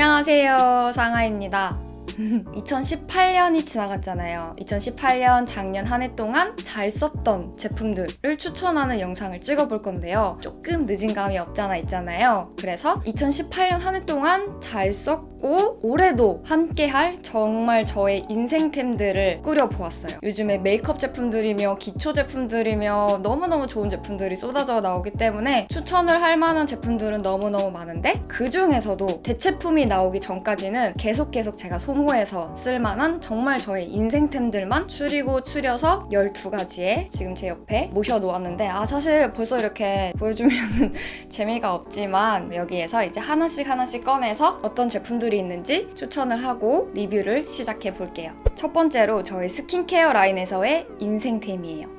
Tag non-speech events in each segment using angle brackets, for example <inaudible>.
안녕하세요. 상아입니다. 2018년이 지나갔잖아요. 2018년 작년 한 해 동안 잘 썼던 제품들을 추천하는 영상을 찍어볼 건데요. 조금 늦은 감이 없잖아 있잖아요. 그래서 2018년 한 해 동안 잘 썼고 올해도 함께할 정말 저의 인생템들을 꾸려보았어요. 요즘에 메이크업 제품들이며 기초 제품들이며 너무너무 좋은 제품들이 쏟아져 나오기 때문에 추천을 할 만한 제품들은 너무너무 많은데 그 중에서도 대체품이 나오기 전까지는 계속 계속 제가 소모 해서 쓸만한 정말 저의 인생템들만 추리고 추려서 12가지의 지금 제 옆에 모셔놓았는데 아 사실 벌써 이렇게 보여주면은 <laughs> 재미가 없지만 여기에서 이제 하나씩 하나씩 꺼내서 어떤 제품들이 있는지 추천을 하고 리뷰를 시작해 볼게요. 첫 번째로 저희 스킨케어 라인에서의 인생템이에요.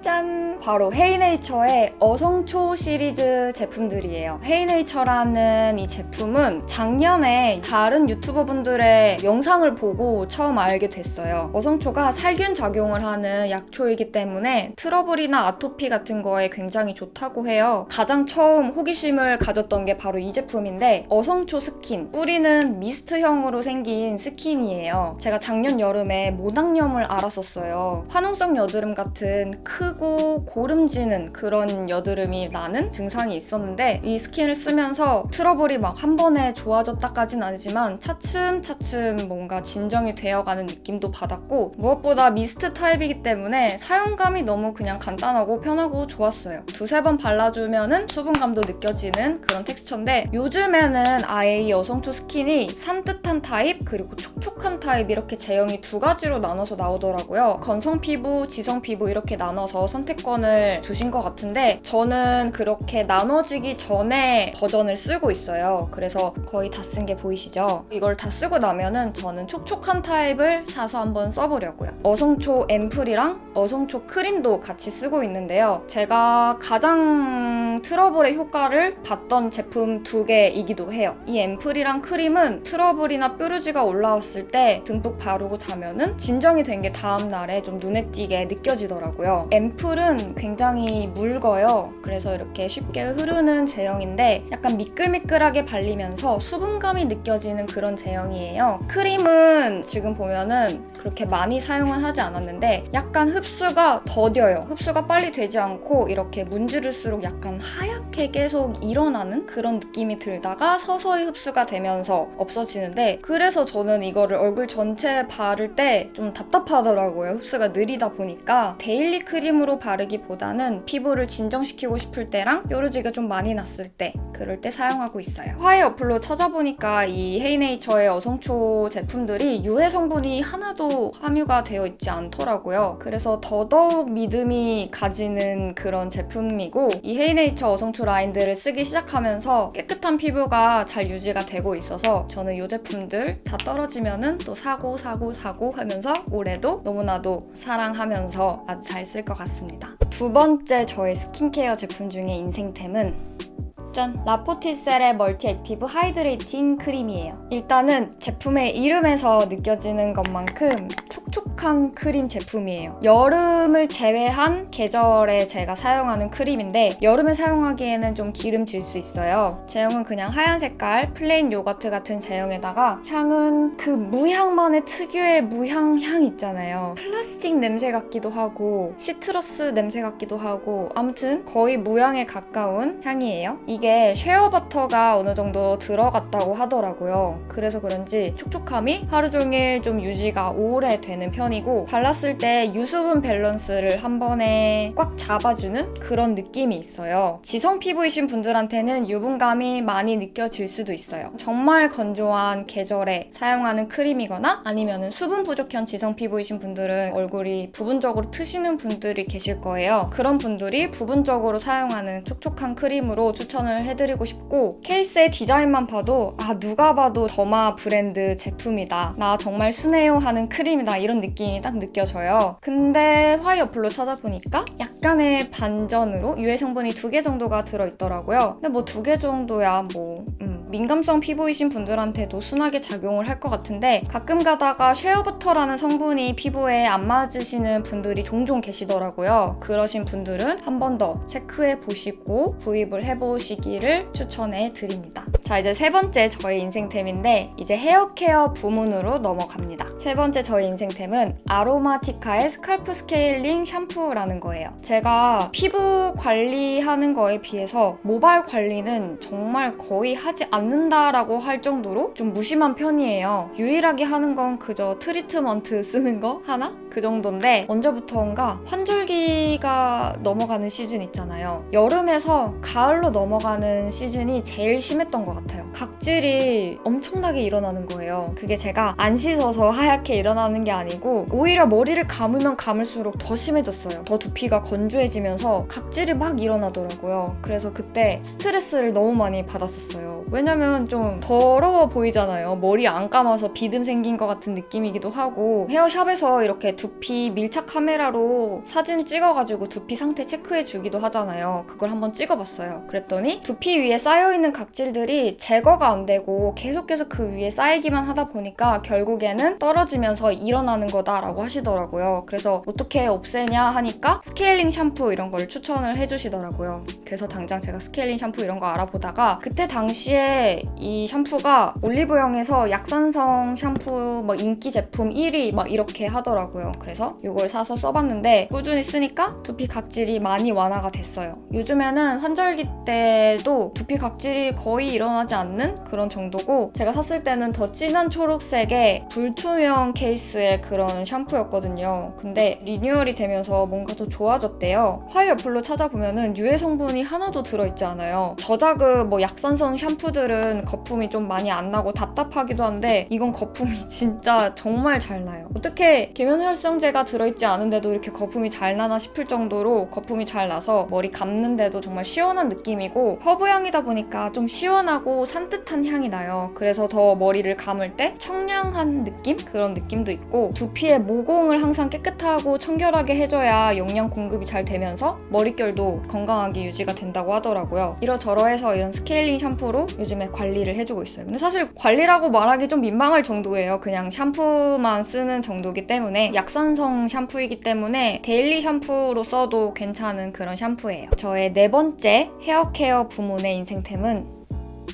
짠! 바로 헤이네이처의 어성초 시리즈 제품들이에요. 헤이네이처라는 이 제품은 작년에 다른 유튜버분들의 영상을 보고 처음 알게 됐어요. 어성초가 살균 작용을 하는 약초이기 때문에 트러블이나 아토피 같은 거에 굉장히 좋다고 해요. 가장 처음 호기심을 가졌던 게 바로 이 제품인데 어성초 스킨. 뿌리는 미스트형으로 생긴 스킨이에요. 제가 작년 여름에 모낭염을 앓았었어요. 화농성 여드름 같은 크고 고름지는 그런 여드름이 나는 증상이 있었는데 이 스킨을 쓰면서 트러블이 막 한 번에 좋아졌다까진 아니지만 차츰차츰 뭔가 진정이 되어가는 느낌도 받았고 무엇보다 미스트 타입이기 때문에 사용감이 너무 그냥 간단하고 편하고 좋았어요. 두세 번 발라주면은 수분감도 느껴지는 그런 텍스처인데 요즘에는 아예 이 여성초 스킨이 산뜻한 타입 그리고 촉촉한 타입 이렇게 제형이 두 가지로 나눠서 나오더라고요. 건성 피부, 지성 피부 이렇게 나눠서 선택권을 주신 것 같은데 저는 그렇게 나눠지기 전에 버전을 쓰고 있어요. 그래서 거의 다 쓴 게 보이시죠? 이걸 다 쓰고 나면은 저는 촉촉한 타입을 사서 한번 써보려고요. 어성초 앰플이랑 어성초 크림도 같이 쓰고 있는데요. 제가 가장 트러블의 효과를 봤던 제품 두 개이기도 해요. 이 앰플이랑 크림은 트러블이나 뾰루지가 올라왔을 때 듬뿍 바르고 자면은 진정이 된 게 다음 날에 좀 눈에 띄게 느껴지더라고요. 앰 플은 굉장히 묽어요. 그래서 이렇게 쉽게 흐르는 제형인데 약간 미끌미끌하게 발리면서 수분감이 느껴지는 그런 제형이에요. 크림은 지금 보면은 그렇게 많이 사용은 하지 않았는데 약간 흡수가 더뎌요. 흡수가 빨리 되지 않고 이렇게 문지를수록 약간 하얗게 계속 일어나는 그런 느낌이 들다가 서서히 흡수가 되면서 없어지는데 그래서 저는 이거를 얼굴 전체에 바를 때 좀 답답하더라고요. 흡수가 느리다 보니까 데일리 크림 으로 바르기보다는 피부를 진정시키고 싶을 때랑 뾰루지가 좀 많이 났을 때 그럴 때 사용하고 있어요. 화해 어플로 찾아보니까 이 헤이네이처의 어성초 제품들이 유해 성분이 하나도 함유가 되어 있지 않더라고요. 그래서 더더욱 믿음이 가지는 그런 제품이고 이 헤이네이처 어성초 라인들을 쓰기 시작하면서 깨끗한 피부가 잘 유지가 되고 있어서 저는 이 제품들 다 떨어지면은 또 사고 사고 사고 하면서 올해도 너무나도 사랑하면서 아주 잘 쓸 것 같습니다. 두 번째 저의 스킨케어 제품 중에 인생템은 짠! 라포티셀의 멀티 액티브 하이드레이팅 크림이에요. 일단은 제품의 이름에서 느껴지는 것만큼 촉촉한 크림 제품이에요. 여름을 제외한 계절에 제가 사용하는 크림인데 여름에 사용하기에는 좀 기름질 수 있어요. 제형은 그냥 하얀 색깔 플레인 요거트 같은 제형에다가 향은 그 무향만의 특유의 무향 향 있잖아요. 플라스틱 냄새 같기도 하고 시트러스 냄새 같기도 하고 아무튼 거의 무향에 가까운 향이에요. 이게 쉐어버터가 어느 정도 들어갔다고 하더라고요. 그래서 그런지 촉촉함이 하루 종일 좀 유지가 오래 되는 편이고 발랐을 때 유수분 밸런스를 한 번에 꽉 잡아주는 그런 느낌이 있어요. 지성 피부이신 분들한테는 유분감이 많이 느껴질 수도 있어요. 정말 건조한 계절에 사용하는 크림이거나 아니면 수분 부족한 지성 피부이신 분들은 얼굴이 부분적으로 트시는 분들이 계실 거예요. 그런 분들이 부분적으로 사용하는 촉촉한 크림으로 추천을 해드리고 싶고 케이스의 디자인만 봐도 아 누가 봐도 더마 브랜드 제품이다. 나 정말 순해요 하는 크림이다 이런 느낌이 딱 느껴져요. 근데 화이 어플로 찾아보니까 약간의 반전으로 유해 성분이 두 개 정도가 들어있더라고요. 근데 뭐 두 개 정도야 뭐 음, 민감성 피부이신 분들한테도 순하게 작용을 할 것 같은데 가끔 가다가 쉐어버터라는 성분이 피부에 안 맞으시는 분들이 종종 계시더라고요. 그러신 분들은 한 번 더 체크해 보시고 구입을 해보시기를 추천해 드립니다. 자, 이제 세 번째 저의 인생템인데 이제 헤어케어 부문으로 넘어갑니다. 세 번째 저의 인생템은 아로마티카의 스칼프 스케일링 샴푸라는 거예요. 제가 피부 관리하는 거에 비해서 모발 관리는 정말 거의 하지 않 는다라고 할 정도로 좀 무심한 편이에요. 유일하게 하는 건 그저 트리트먼트 쓰는 거 하나? 그 정도인데 언제부터인가 환절기가 넘어가는 시즌 있잖아요. 여름에서 가을로 넘어가는 시즌이 제일 심했던 것 같아요. 각질이 엄청나게 일어나는 거예요. 그게 제가 안 씻어서 하얗게 일어나는 게 아니고 오히려 머리를 감으면 감을수록 더 심해졌어요. 더 두피가 건조해지면서 각질이 막 일어나더라고요. 그래서 그때 스트레스를 너무 많이 받았었어요. 왜냐면 좀 더러워 보이잖아요. 머리 안 감아서 비듬 생긴 것 같은 느낌이기도 하고 헤어샵에서 이렇게 두피 밀착 카메라로 사진 찍어가지고 두피 상태 체크해 주기도 하잖아요. 그걸 한번 찍어봤어요. 그랬더니 두피 위에 쌓여있는 각질들이 제거가 안 되고 계속해서 그 위에 쌓이기만 하다 보니까 결국에는 떨어지면서 일어나는 거다라고 하시더라고요. 그래서 어떻게 없애냐 하니까 스케일링 샴푸 이런 걸 추천을 해주시더라고요. 그래서 당장 제가 스케일링 샴푸 이런 거 알아보다가 그때 당시에 이 샴푸가 올리브영에서 약산성 샴푸 뭐 인기 제품 1위 막 이렇게 하더라고요. 그래서 이걸 사서 써봤는데 꾸준히 쓰니까 두피 각질이 많이 완화가 됐어요. 요즘에는 환절기 때도 두피 각질이 거의 일어나지 않는 그런 정도고 제가 샀을 때는 더 진한 초록색의 불투명 케이스의 그런 샴푸였거든요. 근데 리뉴얼이 되면서 뭔가 더 좋아졌대요. 화이 어플로 찾아보면은 유해 성분이 하나도 들어있지 않아요. 저자그 뭐 약산성 샴푸들은 거품이 좀 많이 안 나고 답답하기도 한데 이건 거품이 <laughs> 진짜 정말 잘 나요. 어떻게 계면활 성제가 들어있지 않은데도 이렇게 거품이 잘 나나 싶을 정도로 거품이 잘 나서 머리 감는데도 정말 시원한 느낌이고 허브 향이다 보니까 좀 시원하고 산뜻한 향이 나요. 그래서 더 머리를 감을 때 청량한 느낌? 그런 느낌도 있고 두피의 모공을 항상 깨끗하고 청결하게 해줘야 영양 공급이 잘 되면서 머릿결도 건강하게 유지가 된다고 하더라고요. 이러저러해서 이런 스케일링 샴푸로 요즘에 관리를 해주고 있어요. 근데 사실 관리라고 말하기 좀 민망할 정도예요. 그냥 샴푸만 쓰는 정도기 때문에 약 산성 샴푸이기 때문에 데일리 샴푸로 써도 괜찮은 그런 샴푸예요. 저의 네 번째 헤어케어 부문의 인생템은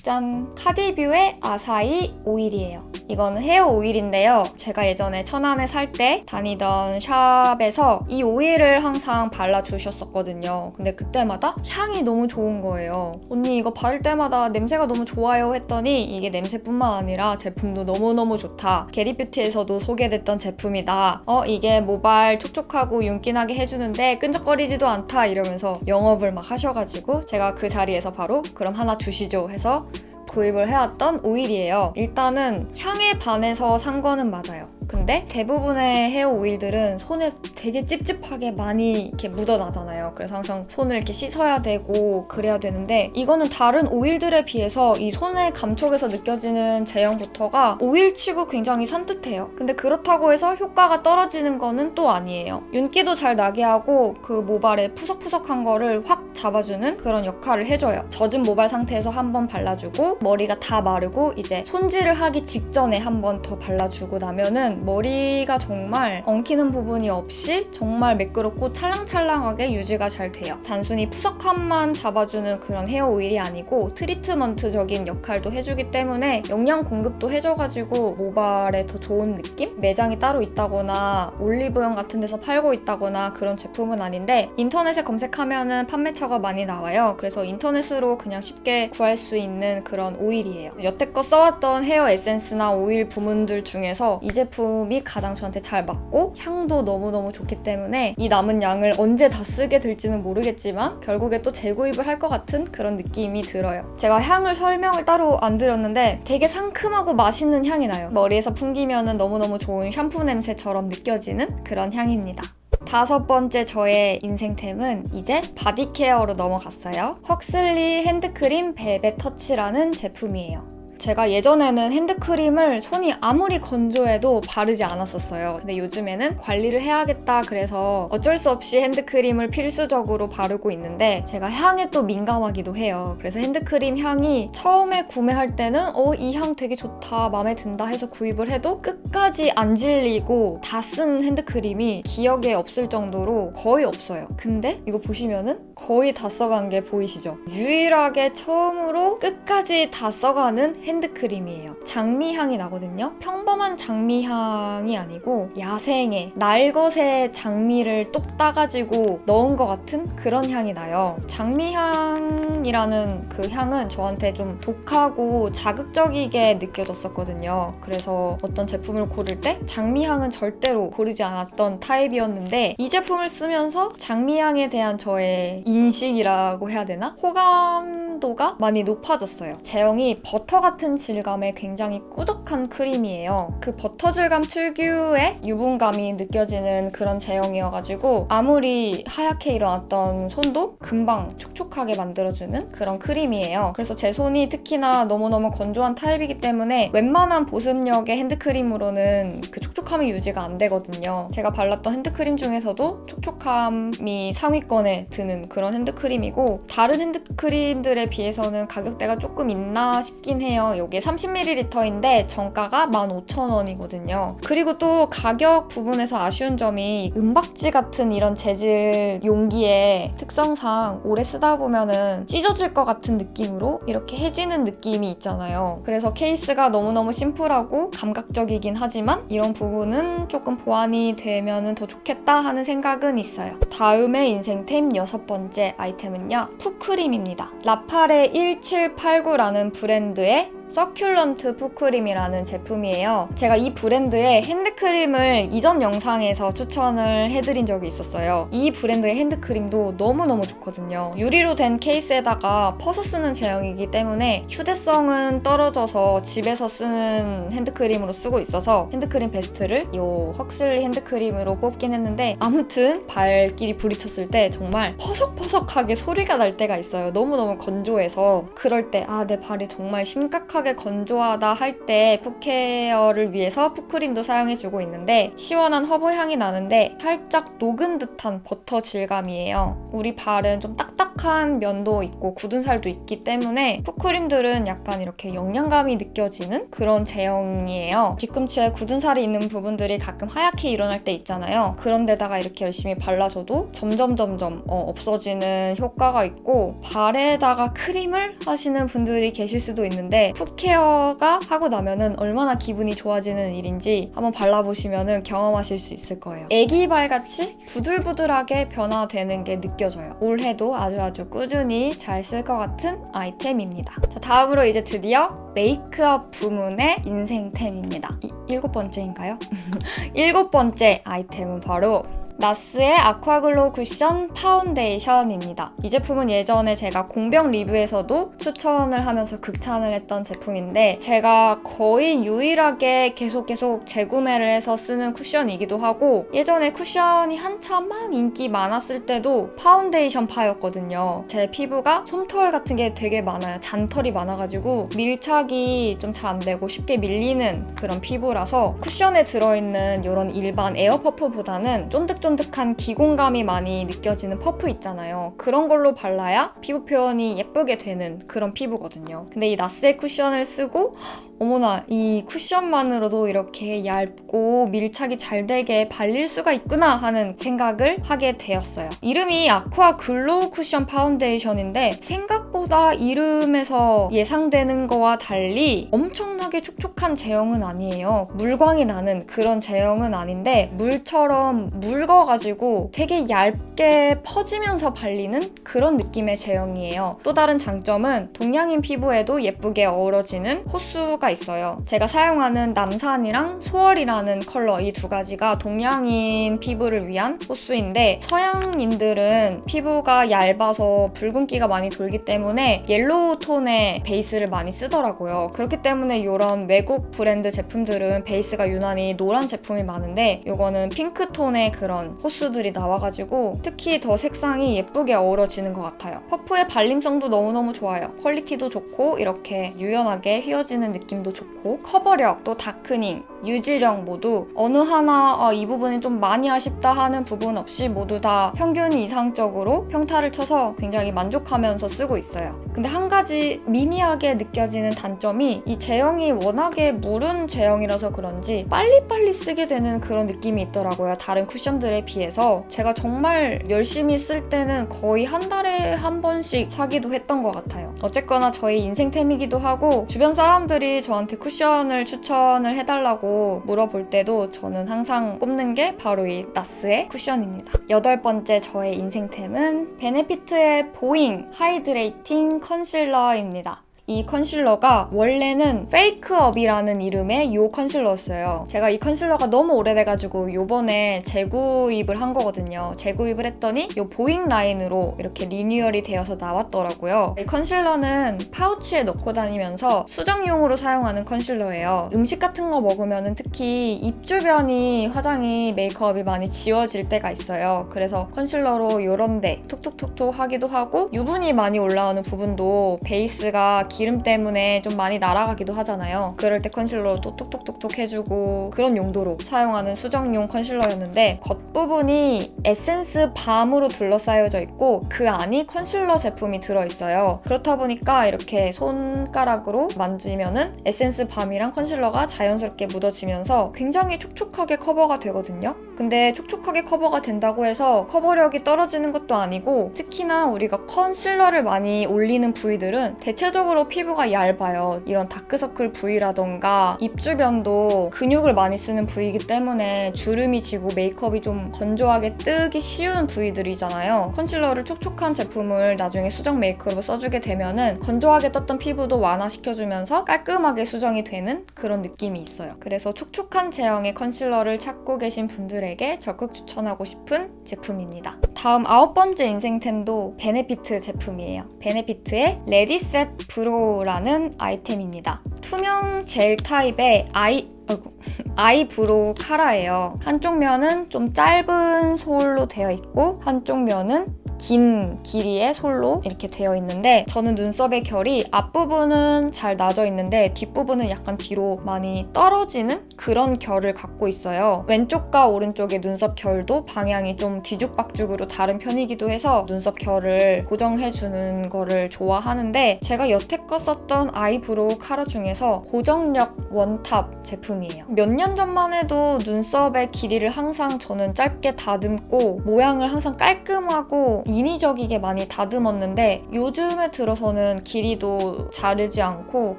짠! 카디뷰의 아사히 오일이에요. 이거는 헤어 오일인데요. 제가 예전에 천안에 살 때 다니던 샵에서 이 오일을 항상 발라주셨었거든요. 근데 그때마다 향이 너무 좋은 거예요. 언니 이거 바를 때마다 냄새가 너무 좋아요 했더니 이게 냄새뿐만 아니라 제품도 너무너무 좋다. 게리뷰티에서도 소개됐던 제품이다. 어, 이게 모발 촉촉하고 윤기나게 해주는데 끈적거리지도 않다 이러면서 영업을 막 하셔가지고 제가 그 자리에서 바로 그럼 하나 주시죠 해서 구입을 해왔던 오일이에요. 일단은 향에 반해서 산 거는 맞아요. 근데 대부분의 헤어 오일들은 손에 되게 찝찝하게 많이 이렇게 묻어나잖아요. 그래서 항상 손을 이렇게 씻어야 되고 그래야 되는데 이거는 다른 오일들에 비해서 이 손의 감촉에서 느껴지는 제형부터가 오일치고 굉장히 산뜻해요. 근데 그렇다고 해서 효과가 떨어지는 거는 또 아니에요. 윤기도 잘 나게 하고 그 모발에 푸석푸석한 거를 확 잡아주는 그런 역할을 해줘요. 젖은 모발 상태에서 한번 발라주고 머리가 다 마르고 이제 손질을 하기 직전에 한번 더 발라주고 나면은 머리가 정말 엉키는 부분이 없이 정말 매끄럽고 찰랑찰랑하게 유지가 잘 돼요. 단순히 푸석함만 잡아주는 그런 헤어 오일이 아니고 트리트먼트적인 역할도 해주기 때문에 영양 공급도 해줘가지고 모발에 더 좋은 느낌? 매장이 따로 있다거나 올리브영 같은 데서 팔고 있다거나 그런 제품은 아닌데 인터넷에 검색하면은 판매처가 많이 나와요. 그래서 인터넷으로 그냥 쉽게 구할 수 있는 그런 오일이에요. 여태껏 써왔던 헤어 에센스나 오일 부문들 중에서 이 제품 이 가장 저한테 잘 맞고 향도 너무너무 좋기 때문에 이 남은 양을 언제 다 쓰게 될지는 모르겠지만 결국에 또 재구입을 할 것 같은 그런 느낌이 들어요. 제가 향을 설명을 따로 안 드렸는데 되게 상큼하고 맛있는 향이 나요. 머리에서 풍기면 너무너무 좋은 샴푸 냄새처럼 느껴지는 그런 향입니다. 다섯 번째 저의 인생템은 이제 바디케어로 넘어갔어요. 헉슬리 핸드크림 벨벳 터치라는 제품이에요. 제가 예전에는 핸드크림을 손이 아무리 건조해도 바르지 않았었어요. 근데 요즘에는 관리를 해야겠다 그래서 어쩔 수 없이 핸드크림을 필수적으로 바르고 있는데 제가 향에 또 민감하기도 해요. 그래서 핸드크림 향이 처음에 구매할 때는 어, 이 향 되게 좋다, 마음에 든다 해서 구입을 해도 끝까지 안 질리고 다 쓴 핸드크림이 기억에 없을 정도로 거의 없어요. 근데 이거 보시면은 거의 다 써간 게 보이시죠? 유일하게 처음으로 끝까지 다 써가는 핸드크림 이에요. 장미향이 나거든요. 평범한 장미향이 아니고 야생의 날것의 장미를 똑 따가지고 넣은 것 같은 그런 향이 나요. 장미향이라는 그 향은 저한테 좀 독하고 자극적이게 느껴졌었거든요. 그래서 어떤 제품을 고를 때 장미향은 절대로 고르지 않았던 타입이었는데 이 제품을 쓰면서 장미향에 대한 저의 인식이라고 해야 되나? 호감도가 많이 높아졌어요. 제형이 버터 같은 질감의 굉장히 꾸덕한 크림이에요. 그 버터 질감 특유의 유분감이 느껴지는 그런 제형이어가지고 아무리 하얗게 일어났던 손도 금방 촉촉하게 만들어주는 그런 크림이에요. 그래서 제 손이 특히나 너무너무 건조한 타입이기 때문에 웬만한 보습력의 핸드크림으로는 그 촉촉함이 유지가 안 되거든요. 제가 발랐던 핸드크림 중에서도 촉촉함이 상위권에 드는 그런 핸드크림이고 다른 핸드크림들에 비해서는 가격대가 조금 있나 싶긴 해요. 이게 30ml인데 정가가 15,000원이거든요. 그리고 또 가격 부분에서 아쉬운 점이 은박지 같은 이런 재질 용기의 특성상 오래 쓰다 보면은 찢어질 것 같은 느낌으로 이렇게 해지는 느낌이 있잖아요. 그래서 케이스가 너무너무 심플하고 감각적이긴 하지만 이런 부분은 조금 보완이 되면은 더 좋겠다 하는 생각은 있어요. 다음의 인생템 여섯 번째 아이템은요. 푸크림입니다. 라파레 1789라는 브랜드의 서큘런트 푸크림이라는 제품이에요. 제가 이 브랜드의 핸드크림을 이전 영상에서 추천을 해드린 적이 있었어요. 이 브랜드의 핸드크림도 너무너무 좋거든요. 유리로 된 케이스에다가 퍼서 쓰는 제형이기 때문에 휴대성은 떨어져서 집에서 쓰는 핸드크림으로 쓰고 있어서 핸드크림 베스트를 이 헉슬리 핸드크림으로 뽑긴 했는데 아무튼 발길이 부딪혔을 때 정말 퍼석퍼석하게 소리가 날 때가 있어요. 너무너무 건조해서 그럴 때 아 내 발이 정말 심각하게 건조하다 할 때 푸케어를 위해서 푸크림도 사용해주고 있는데 시원한 허브 향이 나는데 살짝 녹은 듯한 버터 질감이에요. 우리 발은 좀 딱딱한 면도 있고 굳은 살도 있기 때문에 푸크림들은 약간 이렇게 영양감이 느껴지는 그런 제형이에요. 뒤꿈치에 굳은 살이 있는 부분들이 가끔 하얗게 일어날 때 있잖아요. 그런 데다가 이렇게 열심히 발라줘도 점점 점점 어, 없어지는 효과가 있고 발에다가 크림을 하시는 분들이 계실 수도 있는데 푸케어가 하고 나면은 얼마나 기분이 좋아지는 일인지 한번 발라보시면은 경험하실 수 있을 거예요. 애기발 같이 부들부들하게 변화되는 게 느껴져요. 올해도 아주 아주 꾸준히 잘 쓸 것 같은 아이템입니다. 자, 다음으로 이제 드디어 메이크업 부문의 인생템입니다. 이- 일곱 번째인가요? <laughs> 일곱 번째 아이템은 바로 나스의 아쿠아글로우 쿠션 파운데이션입니다. 이 제품은 예전에 제가 공병 리뷰에서도 추천을 하면서 극찬을 했던 제품인데 제가 거의 유일하게 계속 계속 재구매를 해서 쓰는 쿠션이기도 하고 예전에 쿠션이 한참 막 인기 많았을 때도 파운데이션 파였거든요. 제 피부가 솜털 같은 게 되게 많아요. 잔털이 많아가지고 밀착이 좀 잘 안 되고 쉽게 밀리는 그런 피부라서 쿠션에 들어있는 이런 일반 에어 퍼프보다는 쫀득 쫀득한 기공감이 많이 느껴지는 퍼프 있잖아요. 그런 걸로 발라야 피부 표현이 예쁘게 되는 그런 피부거든요. 근데 이 나스의 쿠션을 쓰고 어머나 이 쿠션만으로도 이렇게 얇고 밀착이 잘 되게 발릴 수가 있구나 하는 생각을 하게 되었어요. 이름이 아쿠아 글로우 쿠션 파운데이션인데 생각보다 이름에서 예상되는 거와 달리 엄청나게 촉촉한 제형은 아니에요. 물광이 나는 그런 제형은 아닌데 물처럼 묽 어가지고 되게 얇게 퍼지면서 발리는 그런 느낌의 제형이에요. 또 다른 장점은 동양인 피부에도 예쁘게 어우러지는 호수가 있어요. 제가 사용하는 남산이랑 소월이라는 컬러 이 두 가지가 동양인 피부를 위한 호수인데 서양인들은 피부가 얇아서 붉은기가 많이 돌기 때문에 옐로우 톤의 베이스를 많이 쓰더라고요. 그렇기 때문에 이런 외국 브랜드 제품들은 베이스가 유난히 노란 제품이 많은데 이거는 핑크 톤의 그런 이런 호스들이 나와가지고 특히 더 색상이 예쁘게 어우러지는 것 같아요. 퍼프의 발림성도 너무너무 좋아요. 퀄리티도 좋고 이렇게 유연하게 휘어지는 느낌도 좋고 커버력 또 다크닝 유지력 모두 어느 하나 아, 이 부분이 좀 많이 아쉽다 하는 부분 없이 모두 다 평균 이상적으로 평타를 쳐서 굉장히 만족하면서 쓰고 있어요. 근데 한 가지 미미하게 느껴지는 단점이 이 제형이 워낙에 무른 제형이라서 그런지 빨리빨리 쓰게 되는 그런 느낌이 있더라고요. 다른 쿠션들에 비해서 제가 정말 열심히 쓸 때는 거의 한 달에 한 번씩 사기도 했던 것 같아요. 어쨌거나 저희 인생템이기도 하고 주변 사람들이 저한테 쿠션을 추천을 해달라고 물어볼 때도 저는 항상 꼽는 게 바로 이 나스의 쿠션입니다. 여덟 번째 저의 인생템은 베네피트의 보잉 하이드레이팅 컨실러입니다. 이 컨실러가 원래는 페이크업이라는 이름의 이 컨실러였어요. 제가 이 컨실러가 너무 오래돼가지고 요번에 재구입을 한 거거든요. 재구입을 했더니 이 보잉 라인으로 이렇게 리뉴얼이 되어서 나왔더라고요. 이 컨실러는 파우치에 넣고 다니면서 수정용으로 사용하는 컨실러예요. 음식 같은 거 먹으면 특히 입 주변이 화장이 메이크업이 많이 지워질 때가 있어요. 그래서 컨실러로 요런데 톡톡톡톡 하기도 하고 유분이 많이 올라오는 부분도 베이스가 기름 때문에 좀 많이 날아가기도 하잖아요. 그럴 때 컨실러로 또 톡톡톡톡 해주고 그런 용도로 사용하는 수정용 컨실러였는데 겉부분이 에센스 밤으로 둘러싸여져 있고 그 안이 컨실러 제품이 들어있어요. 그렇다 보니까 이렇게 손가락으로 만지면은 에센스 밤이랑 컨실러가 자연스럽게 묻어지면서 굉장히 촉촉하게 커버가 되거든요. 근데 촉촉하게 커버가 된다고 해서 커버력이 떨어지는 것도 아니고 특히나 우리가 컨실러를 많이 올리는 부위들은 대체적으로 피부가 얇아요. 이런 다크서클 부위라던가 입 주변도 근육을 많이 쓰는 부위이기 때문에 주름이 지고 메이크업이 좀 건조하게 뜨기 쉬운 부위들이잖아요. 컨실러를 촉촉한 제품을 나중에 수정 메이크업으로 써주게 되면은 건조하게 떴던 피부도 완화시켜주면서 깔끔하게 수정이 되는 그런 느낌이 있어요. 그래서 촉촉한 제형의 컨실러를 찾고 계신 분들에게 적극 추천하고 싶은 제품입니다. 다음 아홉 번째 인생템도 베네피트 제품이에요. 베네피트의 레디셋 브로우 라는 아이템입니다. 투명 젤 타입의 아이 아이고, 아이브로우 카라예요. 한쪽 면은 좀 짧은 솔로 되어 있고 한쪽 면은 긴 길이의 솔로 이렇게 되어 있는데 저는 눈썹의 결이 앞부분은 잘 나져 있는데 뒷부분은 약간 뒤로 많이 떨어지는 그런 결을 갖고 있어요. 왼쪽과 오른쪽의 눈썹 결도 방향이 좀 뒤죽박죽으로 다른 편이기도 해서 눈썹 결을 고정해주는 거를 좋아하는데 제가 여태껏 썼던 아이브로우 카라 중에서 고정력 원탑 제품 이에요. 몇 년 전만 해도 눈썹의 길이를 항상 저는 짧게 다듬고 모양을 항상 깔끔하고 인위적이게 많이 다듬었는데 요즘에 들어서는 길이도 자르지 않고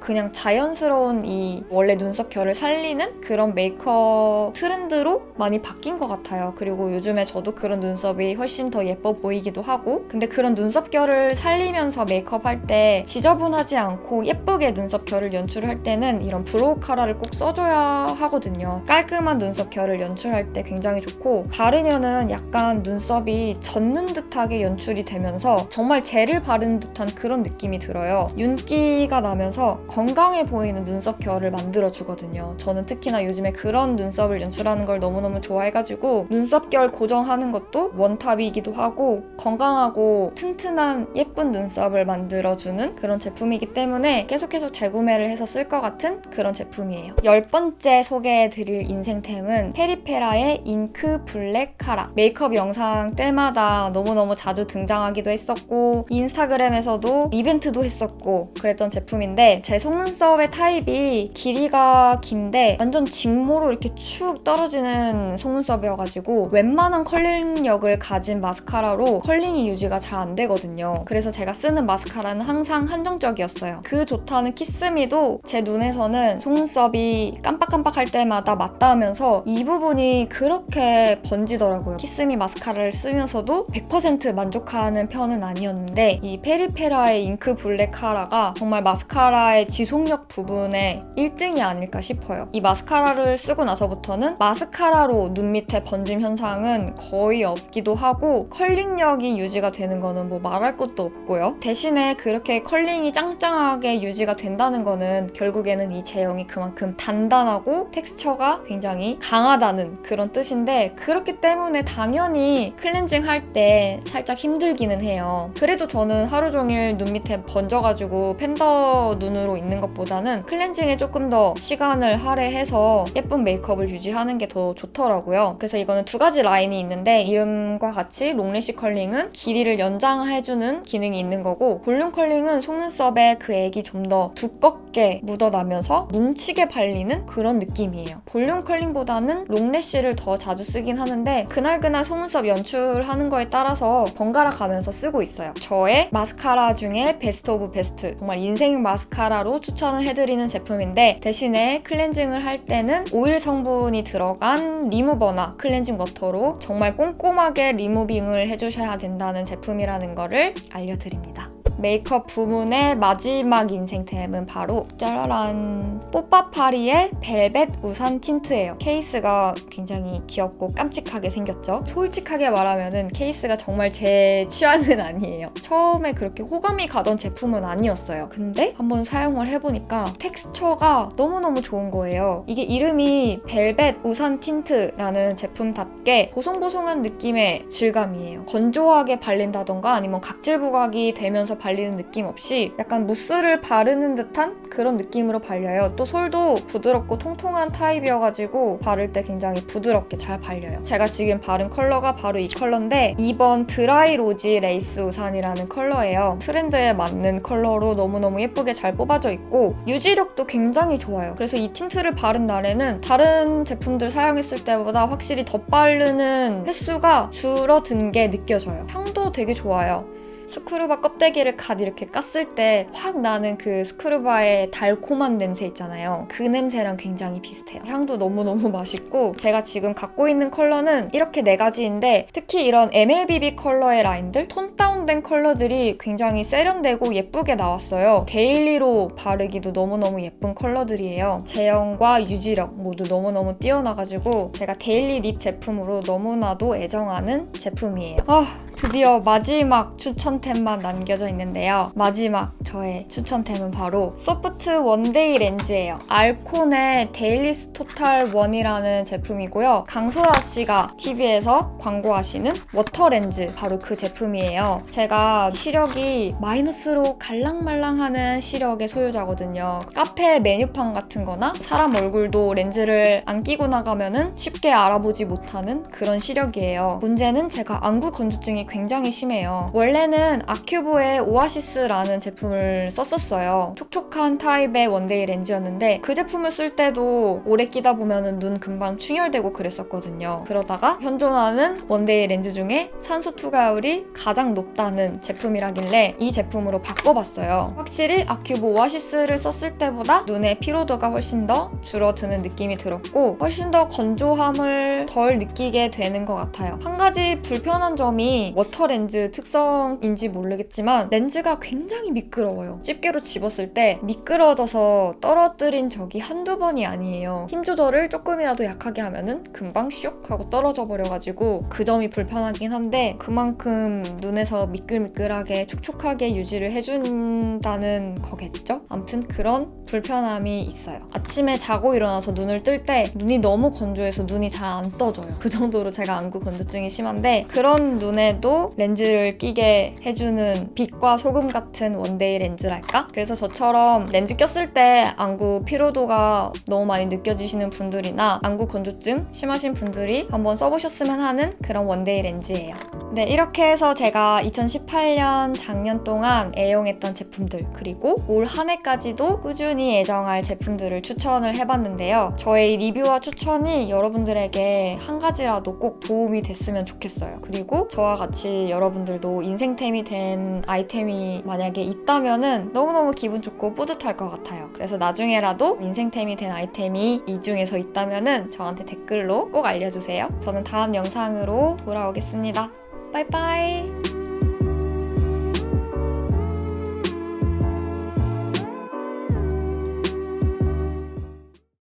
그냥 자연스러운 이 원래 눈썹 결을 살리는 그런 메이크업 트렌드로 많이 바뀐 것 같아요. 그리고 요즘에 저도 그런 눈썹이 훨씬 더 예뻐 보이기도 하고 근데 그런 눈썹 결을 살리면서 메이크업 할 때 지저분하지 않고 예쁘게 눈썹 결을 연출할 때는 이런 브로우 카라를 꼭 써줘야 하거든요. 깔끔한 눈썹 결을 연출할 때 굉장히 좋고 바르면은 약간 눈썹이 젖는 듯하게 연출이 되면서 정말 젤을 바른 듯한 그런 느낌이 들어요. 윤기가 나면서 건강해 보이는 눈썹 결을 만들어 주거든요. 저는 특히나 요즘에 그런 눈썹을 연출하는 걸 너무너무 좋아해가지고 눈썹 결 고정하는 것도 원탑이기도 하고 건강하고 튼튼한 예쁜 눈썹을 만들어주는 그런 제품이기 때문에 계속해서 재구매를 해서 쓸 것 같은 그런 제품이에요. 열 번째 소개해드릴 인생템은 페리페라의 잉크 블랙 카라. 메이크업 영상 때마다 너무너무 자주 등장하기도 했었고 인스타그램에서도 이벤트도 했었고 그랬던 제품인데 제 속눈썹의 타입이 길이가 긴데 완전 직모로 이렇게 축 떨어지는 속눈썹이어가지고 웬만한 컬링력을 가진 마스카라로 컬링이 유지가 잘 안 되거든요. 그래서 제가 쓰는 마스카라는 항상 한정적이었어요. 그 좋다는 키스미도 제 눈에서는 속눈썹이 깜빡 깜빡할 때마다 맞닿으면서 이 부분이 그렇게 번지더라고요. 키스미 마스카라를 쓰면서도 100% 만족하는 편은 아니었는데 이 페리페라의 잉크 블랙 카라가 정말 마스카라의 지속력 부분에 1등이 아닐까 싶어요. 이 마스카라를 쓰고 나서부터는 마스카라로 눈 밑에 번짐 현상은 거의 없기도 하고 컬링력이 유지가 되는 거는 뭐 말할 것도 없고요. 대신에 그렇게 컬링이 짱짱하게 유지가 된다는 거는 결국에는 이 제형이 그만큼 단단한 단단하고 텍스처가 굉장히 강하다는 그런 뜻인데 그렇기 때문에 당연히 클렌징 할 때 살짝 힘들기는 해요. 그래도 저는 하루 종일 눈 밑에 번져가지고 팬더 눈으로 있는 것보다는 클렌징에 조금 더 시간을 할애해서 예쁜 메이크업을 유지하는 게 더 좋더라고요. 그래서 이거는 두 가지 라인이 있는데 이름과 같이 롱래쉬 컬링은 길이를 연장해주는 기능이 있는 거고 볼륨 컬링은 속눈썹에 그 액이 좀 더 두껍게 묻어나면서 뭉치게 발리는 그런 느낌이에요. 볼륨 컬링보다는 롱래쉬를 더 자주 쓰긴 하는데 그날그날 속눈썹 연출하는 거에 따라서 번갈아 가면서 쓰고 있어요. 저의 마스카라 중에 베스트 오브 베스트 정말 인생 마스카라로 추천을 해드리는 제품인데 대신에 클렌징을 할 때는 오일 성분이 들어간 리무버나 클렌징 워터로 정말 꼼꼼하게 리무빙을 해주셔야 된다는 제품이라는 거를 알려드립니다. 메이크업 부문의 마지막 인생템은 바로 짜라란 뽀빠파리의 벨벳 우산 틴트예요. 케이스가 굉장히 귀엽고 깜찍하게 생겼죠. 솔직하게 말하면은 케이스가 정말 제 취향은 <laughs> 아니에요. 처음에 그렇게 호감이 가던 제품은 아니었어요. 근데 한번 사용을 해보니까 텍스처가 너무너무 좋은 거예요. 이게 이름이 벨벳 우산 틴트라는 제품답게 보송보송한 느낌의 질감이에요. 건조하게 발린다던가 아니면 각질 부각이 되면서 발리는 느낌 없이 약간 무스를 바르는 듯한 그런 느낌으로 발려요. 또 솔도 부드럽고 통통한 타입이어가지고 바를 때 굉장히 부드럽게 잘 발려요. 제가 지금 바른 컬러가 바로 이 컬러인데 2번 드라이 로지 레이스 우산이라는 컬러예요. 트렌드에 맞는 컬러로 너무너무 예쁘게 잘 뽑아져 있고 유지력도 굉장히 좋아요. 그래서 이 틴트를 바른 날에는 다른 제품들 사용했을 때보다 확실히 덧바르는 횟수가 줄어든 게 느껴져요. 향도 되게 좋아요. 스크루바 껍데기를 갓 이렇게 깠을 때 확 나는 그 스크루바의 달콤한 냄새 있잖아요. 그 냄새랑 굉장히 비슷해요. 향도 너무너무 <laughs> 맛있고 제가 지금 갖고 있는 컬러는 이렇게 네 가지인데 특히 이런 MLBB 컬러의 라인들 톤 다운된 컬러들이 굉장히 세련되고 예쁘게 나왔어요. 데일리로 바르기도 너무너무 예쁜 컬러들이에요. 제형과 유지력 모두 너무너무 뛰어나가지고 제가 데일리 립 제품으로 너무나도 애정하는 제품이에요. 아 드디어 마지막 추천템만 남겨져 있는데요. 마지막 저의 추천템은 바로 소프트 원데이 렌즈예요. 알콘의 데일리스 토탈 원이라는 제품이고요. 강소라 씨가 TV에서 광고하시는 워터 렌즈 바로 그 제품이에요. 제가 시력이 마이너스로 갈랑말랑하는 시력의 소유자거든요. 카페 메뉴판 같은 거나 사람 얼굴도 렌즈를 안 끼고 나가면은 쉽게 알아보지 못하는 그런 시력이에요. 문제는 제가 안구 건조증이 굉장히 심해요. 원래는 아큐브의 오아시스라는 제품을 썼었어요. 촉촉한 타입의 원데이 렌즈였는데 그 제품을 쓸 때도 오래 끼다 보면은 눈 금방 충혈되고 그랬었거든요. 그러다가 현존하는 원데이 렌즈 중에 산소 투과율이 가장 높다는 제품이라길래 이 제품으로 바꿔봤어요. 확실히 아큐브 오아시스를 썼을 때보다 눈의 피로도가 훨씬 더 줄어드는 느낌이 들었고 훨씬 더 건조함을 덜 느끼게 되는 것 같아요. 한 가지 불편한 점이 워터 렌즈 특성인지 모르겠지만 렌즈가 굉장히 미끄러워요. 집게로 집었을 때 미끄러져서 떨어뜨린 적이 한두 번이 아니에요. 힘 조절을 조금이라도 약하게 하면은 금방 슉 하고 떨어져 버려가지고 그 점이 불편하긴 한데 그만큼 눈에서 미끌미끌하게 촉촉하게 유지를 해준다는 거겠죠? 아무튼 그런 불편함이 있어요. 아침에 자고 일어나서 눈을 뜰 때 눈이 너무 건조해서 눈이 잘 안 떠져요. 그 정도로 제가 안구 건조증이 심한데 그런 눈에 도 렌즈를 끼게 해주는 빛과 소금 같은 원데이 렌즈랄까? 그래서 저처럼 렌즈 꼈을 때 안구 피로도가 너무 많이 느껴지시는 분들이나 안구 건조증 심하신 분들이 한번 써보셨으면 하는 그런 원데이 렌즈예요. 네, 이렇게 해서 제가 2018년 작년 동안 애용했던 제품들 그리고 올 한 해까지도 꾸준히 애정할 제품들을 추천을 해봤는데요. 저의 리뷰와 추천이 여러분들에게 한 가지라도 꼭 도움이 됐으면 좋겠어요. 그리고 저와 같이 여러분들도 인생템이 된 아이템이 만약에 있다면은 너무너무 기분 좋고 뿌듯할 것 같아요. 그래서 나중에라도 인생템이 된 아이템이 이 중에서 있다면은 저한테 댓글로 꼭 알려주세요. 저는 다음 영상으로 돌아오겠습니다. 바이바이.